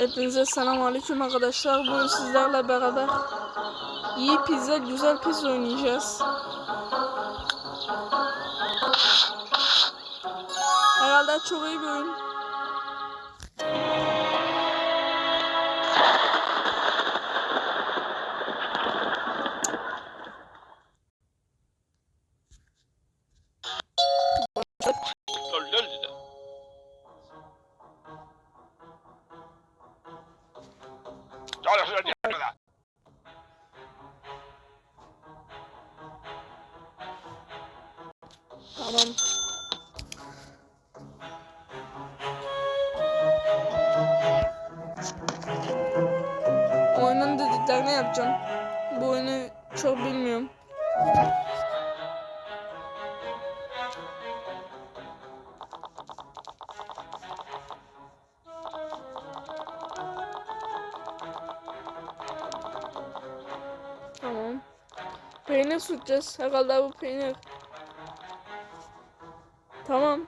Hepinize selam aleyküm arkadaşlar. Bugün sizlerle beraber iyi pizza, güzel pizza oynayacağız. Herhalde çok iyi bir oyun. Tamam. Oyunun dediklerini yapacağım. Bu oyunu çok bilmiyorum. Tamam. Peynir süreceğiz. Herhalde bu peynir. Tamam.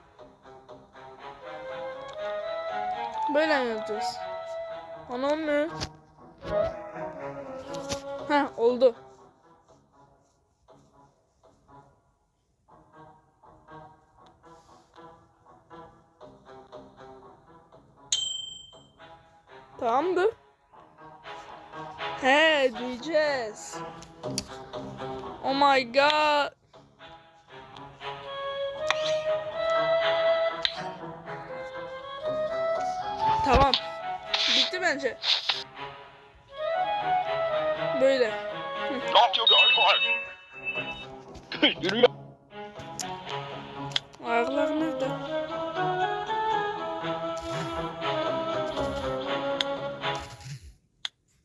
Böyle yapacağız? Anam mı? Ha oldu. Tamamdır. He diyeceğiz. Oh my god. Bitti bence. Böyle. Ne yapıyor galiba? Yürü. Ayaklar nerede?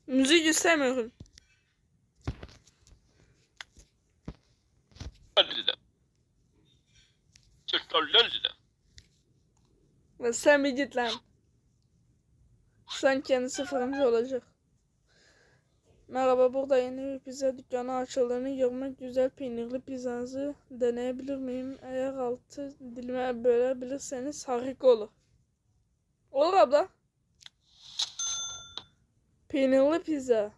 Müzik istemiyorum. Sen bir git lan. Sen kendisi fırıncı olacak. Merhaba burada yeni bir pizza dükkanı açıldığını görmek güzel peynirli pizzanızı deneyebilir miyim? Eğer altı dilime bölebilirseniz harika olur. Olur abla. Peynirli pizza.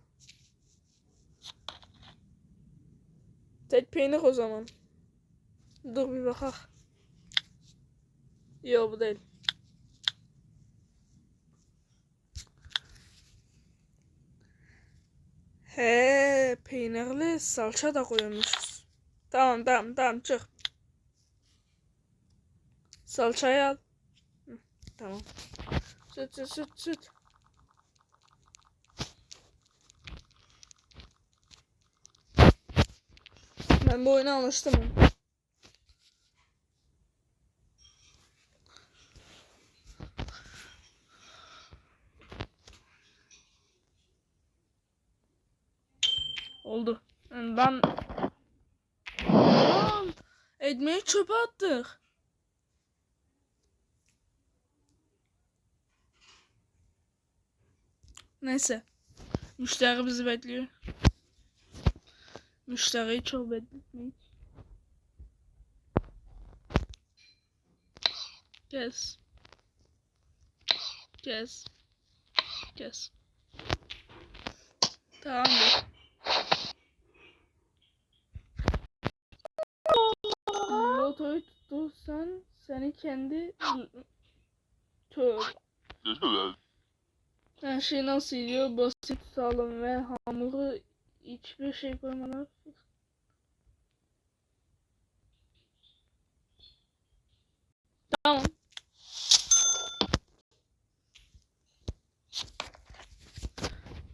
Tek peynir o zaman. Dur bir bakak. Yok bu değil. He, peynirli salça da koyuyormuşuz. Tamam tamam tamam çık. Salçayı al. Tamam. Süt süt süt süt. Ben bu oyuna alıştım. Oldu. Ben... Lan! Ekmeği çöpe attık. Neyse. Müşteri bizi bekliyor. Müşteriyi çok bekletmeyin. Kes. Kes. Kes. Tamamdır. Kendi Tövbe. Her şey nasıl yiyor? Basit, sağlam ve hamuru hiçbir şey koymadan. Tamam.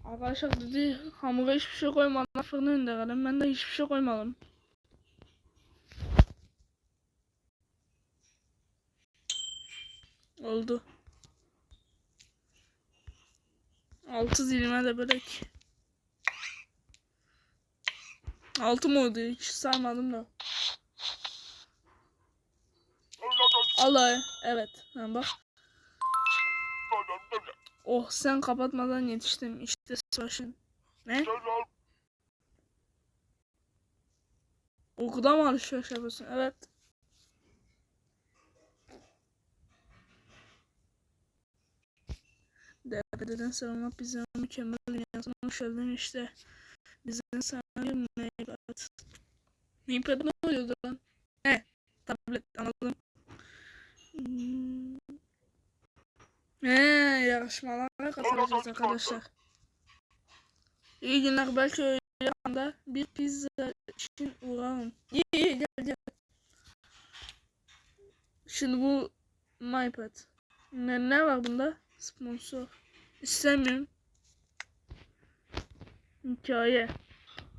Arkadaşlar dedi hamura hiçbir şey koymadan fırına indirelim. Ben de hiçbir şey koymadım. Oldu. Altı dilime de börek. Altı mı oldu? Hiç saymadım da. Allah evet. Ha, bak. Oh sen kapatmadan yetiştim. İşte başın. Ne? Uykuda mı alışveriş yapıyorsun? Evet. Pederden selamlar bize mükemmel hoş geldin işte. Sana bir Neypad. Neypad ne oluyordu lan? He, tablet anladım. Hmm. He, yarışmalara katılacağız arkadaşlar. İyi günler belki öyle anda bir pizza için uğrarım. İyi iyi gel gel. Şimdi bu MyPad. Ne, ne var bunda? Sponsor. İstemiyorum. Hikaye.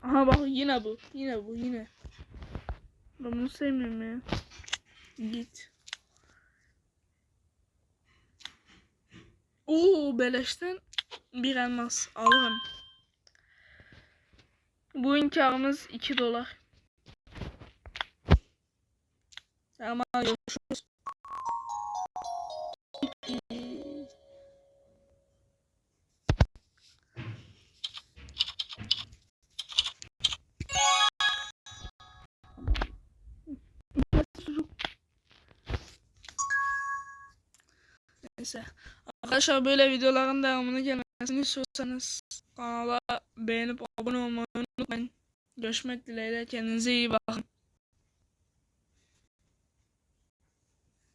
Aha bak yine bu. Yine bu yine. Ben bunu sevmiyorum ya. Git. Oo beleşten bir elmas alırım. Bu inkarımız 2 dolar. Tamam görüşürüz. Neyse. Arkadaşlar böyle videoların devamını gelmesini istiyorsanız kanala beğenip abone olmayı unutmayın. Görüşmek dileğiyle kendinize iyi bakın.